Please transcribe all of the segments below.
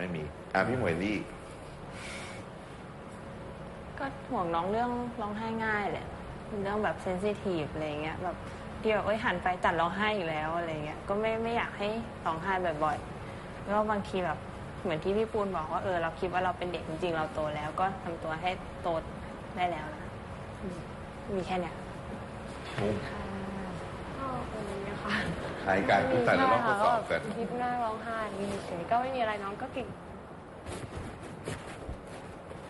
ไม่มีอะพี่หมวยลี่ ก็ห่วงน้องเรื่องร้องไห้ง่ายแหละเรื่องแบบเซนซิทีฟอะไรเงี้ยแบบที่แบบเอ้ยหันไปจัดร้องไห้อีกแล้วอะไรเงี้ยก็ไม่ไม่อยากให้ร้องไห้บ่อยๆแล้วก็บางทีแบบเหมือนที่พี่ปูนบอกว่าเออเราคิดว่าเราเป็นเด็กจริงๆเราโตแล้ว ก็ทำตัวให้โตได้แล้วนะอืมมีแค่เนี้ย มุมก็เป็นอย่างนี้ค่ะคล้ายกันคุณแต่ละรอบทดสอบกันคิดหน้าร้องไห้มีเฉยๆก็ไม่มีอะไรน้องก็เก่ง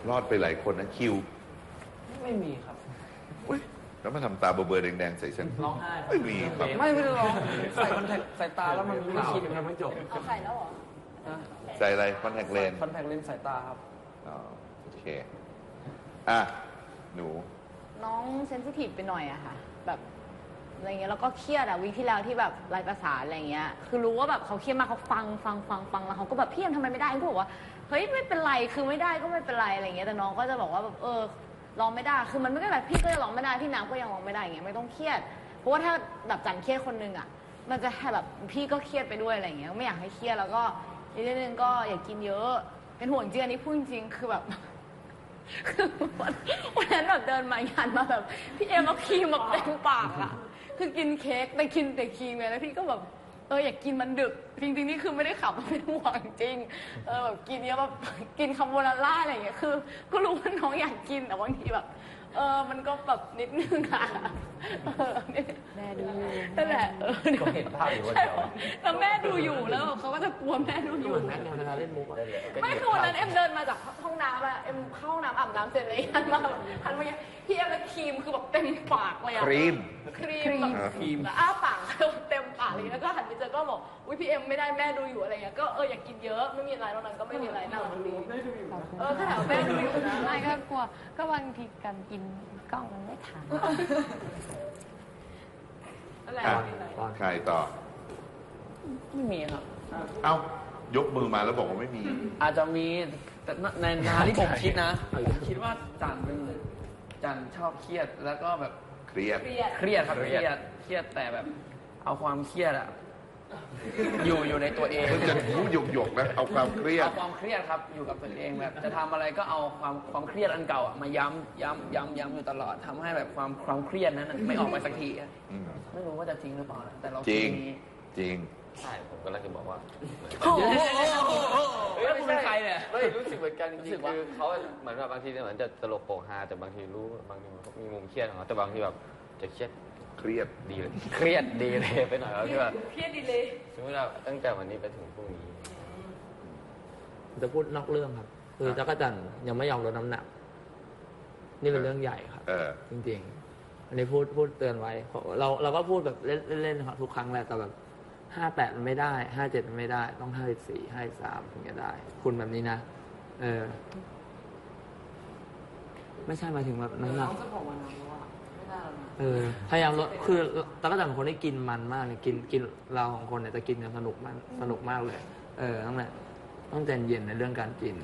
รอดไปหลายคนนะคิว ไม่มีครับอุ๊ยแล้วมาทำตาเบลอๆแดงๆใส่ฉันร้องไห้ไม่มีครับไม่ไม่ได้ร้องใส่คอนแทคใส่ตาแล้วมันไม่ชินมันไม่จบเอาใส่แล้วเหรอใส่อะไรคอนแทคเลนคอนแทคเลนส์สายตาครับอ๋อโอเคอะหนู น้องเซนซิทีฟไปหน่อยอะค่ะ แบบ อะไรเงี้ยแล้วก็เครียดอะวีคที่แล้วที่แบบรายประสานอะไรเงี้ยคือรู้ว่าแบบเขาเครียดมากเขาฟังฟังฟังฟังแล้วเขาก็แบบพี่เอ็มทำไมไม่ได้ก็บอกว่าเฮ้ยไม่เป็นไรคือไม่ได้ก็ไม่เป็นไรอะไรเงี้ยแต่น้องก็จะบอกว่าแบบเออร้องไม่ได้ คือมันไม่ได้แบบพี่ก็จะร้องไม่ได้พี่น้ำก็ยังร้องไม่ได้อย่างเงี้ยไม่ต้องเครียด เพราะว่าถ้าแบบจันเครียดคนนึงอะมันจะให้แบบพี่ก็เครียดไปด้วยอะไรเงี้ยไม่อยากให้เครียดแล้วก็อีกเรื่องหนึงก็อย่ากินเยอะ เป็นห่วงจริงอันนี้พูดจริงๆคือแบบคือวันวันนั้นแบบเดินมายันมาแบบ พี่เอ็มเอาครีมแบบเต็มปากอะ คือกินเค้กแต่กินแต่ครีมไงแล้วพี่ก็แบบ อออยากกินมันดึก จริงๆนี่คือไม่ได้ขับเป็นห่วงจริง เออแบบกินเยอะแบบกินคาโบนาร่าอะไรอย่างเงี้ยคือ ก็รู้ว่าน้องอยากกินแต่บางทีแบบ เออมันก็แบบนิดนึงอะเออแม่ดูนั่นแหละเออก็เห็นภาพอยู่ว่าเดี๋ยวแล้วแม่ดูอยู่แล้วเขาก็จะกลัวแม่ดูอยู่แม่เวลาเล่นมุกอะไม่คือวันนั้นเอ็มเดินมาจากห้องน้ำอะเอ็มเข้าห้องน้ำอาบน้ำเสร็จเลยหันมาแบบหันมาอย่างพี่เอ็มแล้วครีมคือแบบเต็มปากเลยอะครีม ครีมแบบครีม แล้วอ้าปากเต็ม ปากเลยแล้วก็หันไปเจอก็บอกอุ้ยพี่เอ็มไม่ได้แม่ดูอยู่อะไรเงี้ยก็เอออยากกินเยอะไม่มีอะไรแล้วนั้นก็ไม่มีอะไรนั่งดูเออก็ถามแม่ดูอยู่นะไม่ก็กลัว ก็บางทีการกินกล้องมันไม่ทันนั่นแหละอะใครต่อ ไม่มีครับ เอ้ายกมือมาแล้วบอกว่าไม่มี อาจจะมีแต่ในทางที่ผมคิดนะผมคิดว่าจันเป็นจันชอบเครียดแล้วก็แบบเครียด เครียดเครียดครับเครียดเครียดแต่แบบ เอาความเครียดอะอยู่อยู่ในตัวเองมันจะพูดหยกๆนะเอาความเครียด เอาความเครียดครับอยู่กับตัวเองแบบจะทำอะไรก็เอาความความเครียดอันเก่าอะมาย้ำย้ำย้ำย้ำอยู่ตลอดทำให้แบบความความเครียดนั้นอะไม่ออกไปสักทีอะอืม ไม่รู้ว่าจะจริงหรือเปล่านะแต่เราจริง คิดนี้จริง ใช่ผมก็เลยจะบอกว่าเฮ้ยคุณเป็นใครเนี่ย ไม่รู้สึกเหมือนกันจรู้ริสึงกๆว่า คือเขาเหมือนแบบบางทีเนี่ยเหมือนจะตลกโปกฮาแต่บางทีรู้บางทีมันก็มีมุมเครียดของเขาแต่บางทีแบบจะเครียด เครียดดีเลย เครียดดีเลยไปหน่อยแล้วที่ว่าเครียดดีเลยสมมติว่าตั้งแต่วันนี้ไปถึงพรุ่งนี้ จะพูดนอกเรื่องครับ คือจักรจันทร์ยังไม่ยอมลดน้ำหนัก นี่เป็นเรื่องใหญ่ครับเออ จริง ๆ อันนี้พูดพูดเตือนไว้เพราะเราเราก็พูดแบบเล่นเล่นๆครับทุกครั้งแหละแต่แบบห้าแปดมันไม่ได้ห้าเจ็ดมันไม่ได้ ต้องห้าสี่ห้าสามถึงจะได้ คุณแบบนี้นะ เออ ไม่ใช่หมายถึงแบบน้ำหนักน้องจะบอกวันนั้นว่า เออพยายามลดคือตากจันเป็นคนที่กินมันมากเลยกินกินเราของคนเนี่ยจะกินกันสนุกมากสนุกมากเลย เออต้องแหละต้องใจเย็นในเรื่องการกิน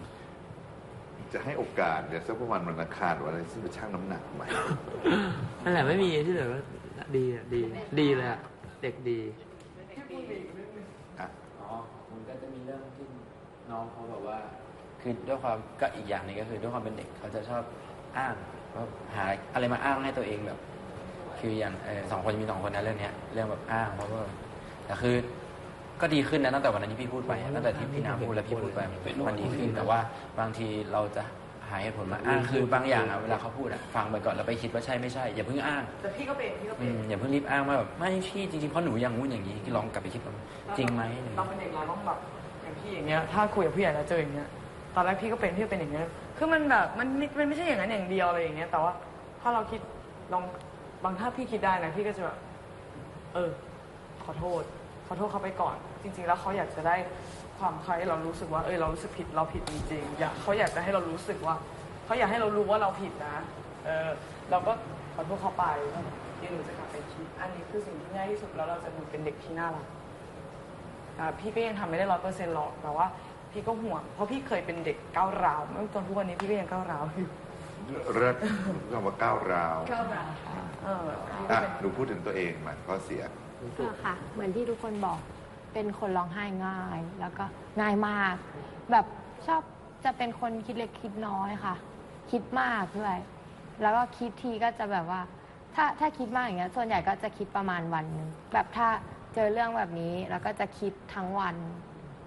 จะให้โอกาสเดี๋ยวสักประมาณวันอังคารวันอะไรซึ่งไปชั่งน้ำหนักใหม่ นั่นแหละไม่มีที่เหลือก็ดีอะดี ดีเลยอะเด็กดีอะอ๋อมันก็จะมีเรื่องที่น้องเขาแบบว่า คือด้วยความก็อีกอย่างหนึงก็คือด้วยความเป็นเด็กเขาจะชอบ อ้างว่าหาอะไรมาอ้างให้ตัวเองแบบ คืออย่างเออสองคนมีสองคนนะเรื่องเนี้ยเรื่องแบบอ้างเพราะว่าแต่คือก็ดีขึ้นนะตั้งแต่วันนั้นที่พี่พูดไปตั้งแต่ที่พี่น้ำพูดแล้วพี่พูดไปมันดีขึ้น แต่ว่าบางทีเราจะหาเหตุผลมาอ้างคือบางอย่างอะเวลาเขาพูดอะฟังไปก่อนแล้วไปคิดว่าใช่ไม่ใช่อย่าเพิ่งอ้างแต่พี่ก็เป็นพี่ก็อืเป็นมอย่าเพิ่งรีบอ้างว่าแบบไม่พี่จริงๆเพราะหนูอย่างงู้นอย่างนี้ลองกลับไปคิดว่าจริงไหมเราเป็นเด็กเราต้องแบบอย่างพี่อย่างเงี้ยถ้าคุยกับผู้ใหญ่แล้วเจออย่างเงี้ย ตอนแรกพี่ก็เป็นพี่ก็เป็นอย่างเงี้ยคือมันแบบมันไม่มันไม่ใช่อย่างนั้นอย่างเดียวอะไรอย่างเงี้ย แต่ว่าถ้าเราคิดลองบางถ้าพี่คิดได้นะพี่ก็จะแบบเออ ขอโทษ ขอโทษเขาไปก่อน จริง ๆ แล้วเขาอยากจะได้ความเขาให้เรารู้สึกว่าเออเรารู้สึกผิดเราผิดจริงๆอยากเขาอยากจะให้เรารู้สึกว่าเขาอยากให้เรารู้ว่าเราผิดนะ เออเราก็ขอโทษเขาไปเดี๋ยวหนูจะกลับไปคิดอันนี้คือสิ่งที่ง่ายที่สุดแล้วเราจะดูเป็นเด็กที่น่ารักอ่าพี่ก็ยังทำไม่ได้ร้อยเปอร์เซ็นต์หรอกแต่ว่า พี่ก็ห่วง เพราะพี่เคยเป็นเด็กก้าวร้าวไม่จนทุกวันนี้พี่ก็ยังก้าวร้าวอยู่เริ่มคำว่าก้าวร้าวก้าวร้าวเออพี่ก็อะเป็นหนูพูดถึงตัวเองมาข้อเสียค่ะ เหมือนที่ทุกคนบอกเป็นคนร้องไห้ง่าย แล้วก็ง่ายมาก แบบชอบจะเป็นคนคิดเล็กคิดน้อยค่ะ คิดมากด้วย แล้วก็คิดทีก็จะแบบว่า ถ้าถ้าคิดมากอย่างเงี้ยส่วนใหญ่ก็จะคิดประมาณวันหนึงแบบถ้าเจอเรื่องแบบนี้ แล้วก็จะคิดทั้งวัน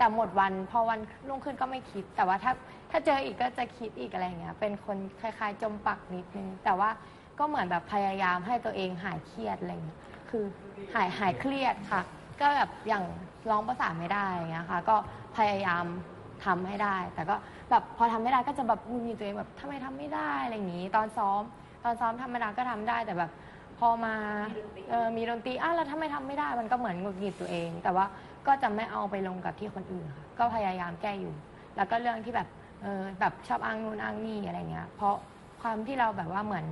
แต่หมดวันพอวันรุ่งขึ้นก็ไม่คิด แต่ว่าถ้าถ้าเจออีกก็จะคิดอีกอะไรอย่างเงี้ย เป็นคนคล้ายๆ จมปักนิดนึง แต่ว่าก็เหมือนแบบพยายามให้ตัวเองหายเครียดอะไรเงี้ย คือหายหายเครียดค่ะ ก็แบบอย่างร้องภาษาไม่ได้อย่างเงี้ยค่ะ ก็พยายามทำให้ได้ แต่ก็แบบพอทำไม่ได้ก็จะแบบหงุนงิดตัวเองแบบทำไมทำไม่ได้อะไรอย่างงี้ ตอนซ้อม ตอนซ้อมธรรมดาก็ทำได้แต่แบบ พอมาเออมีดนตรีอ้าวแล้วทำไมทำไม่ได้มันก็เหมือนหงุดหงิดตัวเอง แต่ว่าก็จะไม่เอาไปลงกับที่คนอื่นค่ะก็พยายามแก้อยู่ แล้วก็เรื่องที่แบบเออแบบชอบอ้างนู่นอ้างนี่อะไรเงี้ย เพราะความที่เราแบบว่าเหมือน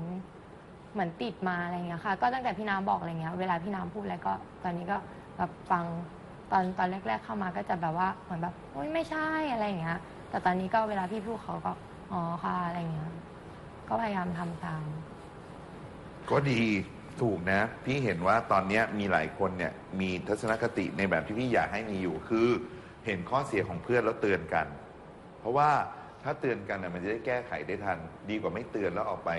เหมือนติดมาอะไรเงี้ยค่ะ ก็ตั้งแต่พี่น้ำบอกอะไรเงี้ย เวลาพี่น้ำพูดอะไรก็ ตอนนี้ก็แบบฟังตอนตอนแรก ๆ เข้ามาก็จะแบบว่าเหมือนแบบโอ๊ยไม่ใช่อะไรเงี้ย แต่ตอนนี้ก็เวลาพี่พูดเขาก็อ๋อค่ะอะไรเงี้ย ก็พยายามทำตาม ก็ดี ถูกนะ พี่เห็นว่าตอนเนี้ยมีหลายคนเนี่ยมีทัศนคติในแบบที่พี่อยากให้มีอยู่คือเห็นข้อเสียของเพื่อนแล้วเตือนกัน เพราะว่าถ้าเตือนกันน่ะมันจะได้แก้ไขได้ทัน ดีกว่าไม่เตือนแล้วออกไป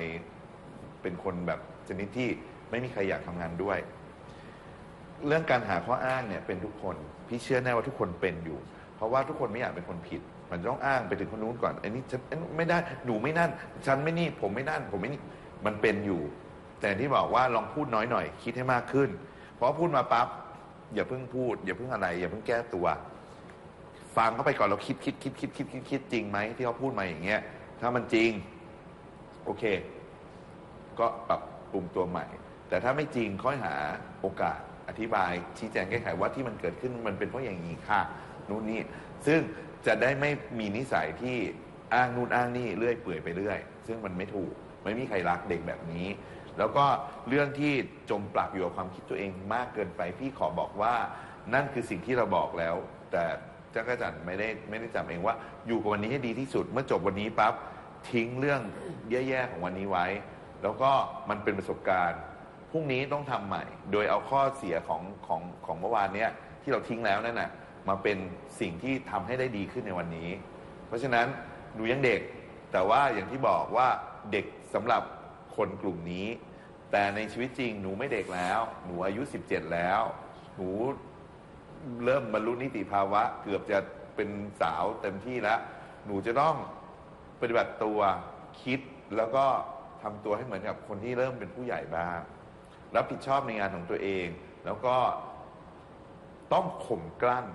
เป็นคนแบบชนิดที่ไม่มีใครอยากทำงานด้วย เรื่องการหาข้ออ้างเนี่ยเป็นทุกคน พี่เชื่อแน่ว่าทุกคนเป็นอยู่ เพราะว่าทุกคนไม่อยากเป็นคนผิด มันต้องอ้างไปถึงคนนู้นก่อนไอ้นี่ฉันไม่ได้หนูไม่นั่น ฉันไม่นี่ผมไม่นั่นผมไม่นี่มันเป็นอยู่ แต่ที่บอกว่าลองพูดน้อยหน่อย คิดให้มากขึ้น เพราะพูดมาปั๊บอย่าเพิ่งพูด อย่าเพิ่งอะไร อย่าเพิ่งแก้ตัว ฟังเข้าไปก่อนเราคิดคิดคิดคิดคิดคิดคิดจริงไหมที่เขาพูดมาอย่างเงี้ย ถ้ามันจริง โอเค ก็ปรับปรุงตัวใหม่ แต่ถ้าไม่จริงค่อยหาโอกาสอธิบาย ชี้แจงแก้ไขว่าที่มันเกิดขึ้นมันเป็นเพราะอย่างนี้ค่ะนู่นนี่ซึ่งจะได้ไม่มีนิสัยที่อ้างนู่นอ้างนี่เรื่อยเปื่อยไปเรื่อย ซึ่งมันไม่ถูก ไม่มีใครรักเด็กแบบนี้ แล้วก็เรื่องที่จมปลักอยู่กับความคิดตัวเองมากเกินไป พี่ขอบอกว่านั่นคือสิ่งที่เราบอกแล้ว แต่จักรจันทร์ไม่ได้ไม่ได้จำเองว่า อยู่กับวันนี้ให้ดีที่สุด เมื่อจบวันนี้ปั๊บทิ้งเรื่องแย่ๆของวันนี้ไว้ แล้วก็มันเป็นประสบการณ์พรุ่งนี้ต้องทำใหม่ โดยเอาข้อเสียของของของเมื่อวานเนี้ยที่เราทิ้งแล้วนั่นน่ะมาเป็นสิ่งที่ทำให้ได้ดีขึ้นในวันนี้ เพราะฉะนั้นหนูยังเด็ก แต่ว่าอย่างที่บอกว่าเด็กสำหรับคนกลุ่มนี้ แต่ในชีวิตจริงหนูไม่เด็กแล้ว หนูอายุ 17 แล้ว หนูเริ่มบรรลุนิติภาวะ เกือบจะเป็นสาวเต็มที่แล้ว หนูจะต้องปฏิบัติตัวคิดแล้วก็ทำตัวให้เหมือนกับคนที่เริ่มเป็นผู้ใหญ่บ้างรับผิดชอบในงานของตัวเอง แล้วก็ต้องข่มกลั้น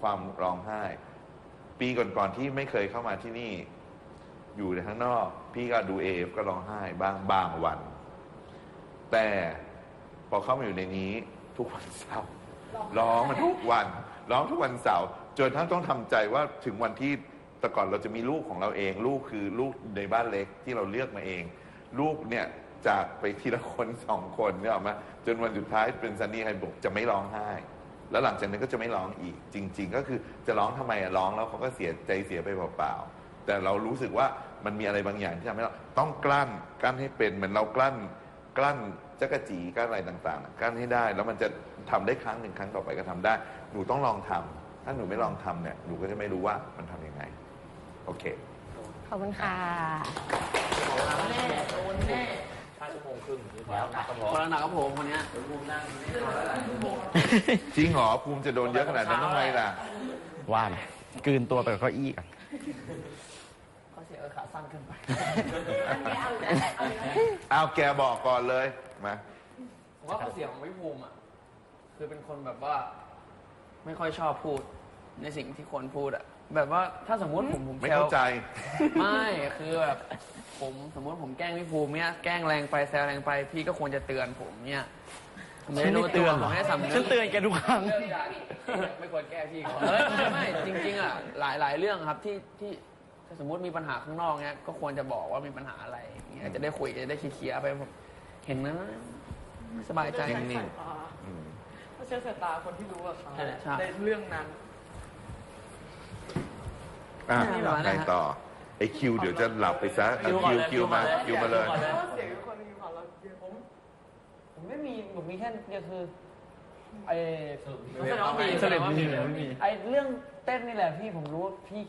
ความร้องไห้ ปีก่อนๆที่ไม่เคยเข้ามาที่นี่ อยู่ในข้างนอก พี่ก็ดูเอฟก็ร้องไห้บ้างบางวัน แต่พอเข้ามาอยู่ในนี้ทุกวันเสาร์ร้องมันทุกวัน ร้องทุกวันเสาร์จนทั้งต้องทำใจว่าถึงวันที่แต่ก่อนเราจะมีลูกของเราเอง ลูกคือลูกในบ้านเล็กที่เราเลือกมาเอง ลูกเนี่ยจากไปทีละคนสองคนเนี่ยออกมาจนวันสุดท้ายเป็นซันนี่ไฮบอกจะไม่ร้องไห้ แล้วหลังจากนั้นก็จะไม่ร้องอีก จริง ๆ ก็คือจะร้องทำไมอะร้องแล้วเขาก็เสียใจเสียไปเปล่าๆ แต่เรารู้สึกว่ามันมีอะไรบางอย่างที่ทำให้เราต้องกลั้นกลั้นให้เป็นเหมือนเรากลั้น กลั้นจักรจีกลั้นอะไรต่างๆกลั้นให้ได้ แล้วมันจะทำได้ครั้งหนึ่งครั้งต่อไปก็ทำได้ หนูต้องลองทำถ้าหนูไม่ลองทำเนี่ยหนูก็จะไม่รู้ว่ามันทำยังไง โอเค ขอบคุณค่ะคนละหนักกับผมคนเนี้ยจริงเหรอภูมิจะโดนเยอะขนาดนั้นทำไมล่ะ ว่าไหมกลืนตัวไปกับเก้าอี้กันข้อ เสียก็ขาสั้นขึ้นไป เอาแกบอกก่อนเลยมาผมว่าข้อเสียของพี่ภูมิอะคือเป็นคนแบบว่า ไม่ค่อยชอบพูดในสิ่งที่คนพูดอะ แบบว่าถ้าสมมติผมผมไม่แซวเข้าใจ ไม่คือแบบผมสมมติผมแกล้งพี่ภูมิเนี่ยแกล้งแรงไปแซวแรงไปพี่ก็ควรจะเตือนผมเนี่ยผมไม่รู้ตัวผมไม่ได้สำนึก ฉันเตือนแกทุกครั้ง ไม่ควรแก้พี่เขาเอ้ยไม่ไม่จริงๆอะหลายหลายเรื่องครับที่ที่ ถ้าสมมติมีปัญหาข้างนอกเนี้ยก็ควรจะบอกว่ามีปัญหาอะไรอย่างเงี้ยจะได้คุยจะได้เคลียร์ๆไปผมเห็นนั้นไม่สบายใจ นิ่ง อืมก็เชื่อสายตาคนที่รู้อะเขาใช่ใช่ ในเรื่องนั้น อะไม่หรอกนะไงต่อไอคิวเดี๋ยวจะหลับไปซะเอาคิวคิวมาคิวมาเลยเพราะว่าเสียงทุกคนมีความเราผมผมไม่มีผมมีแค่เดียวคือมไอ้แสดงว่ามีสรุป แสดงว่ามีไอ้เรื่องเต้นนี่แหละพี่ผมรู้ว่าพี่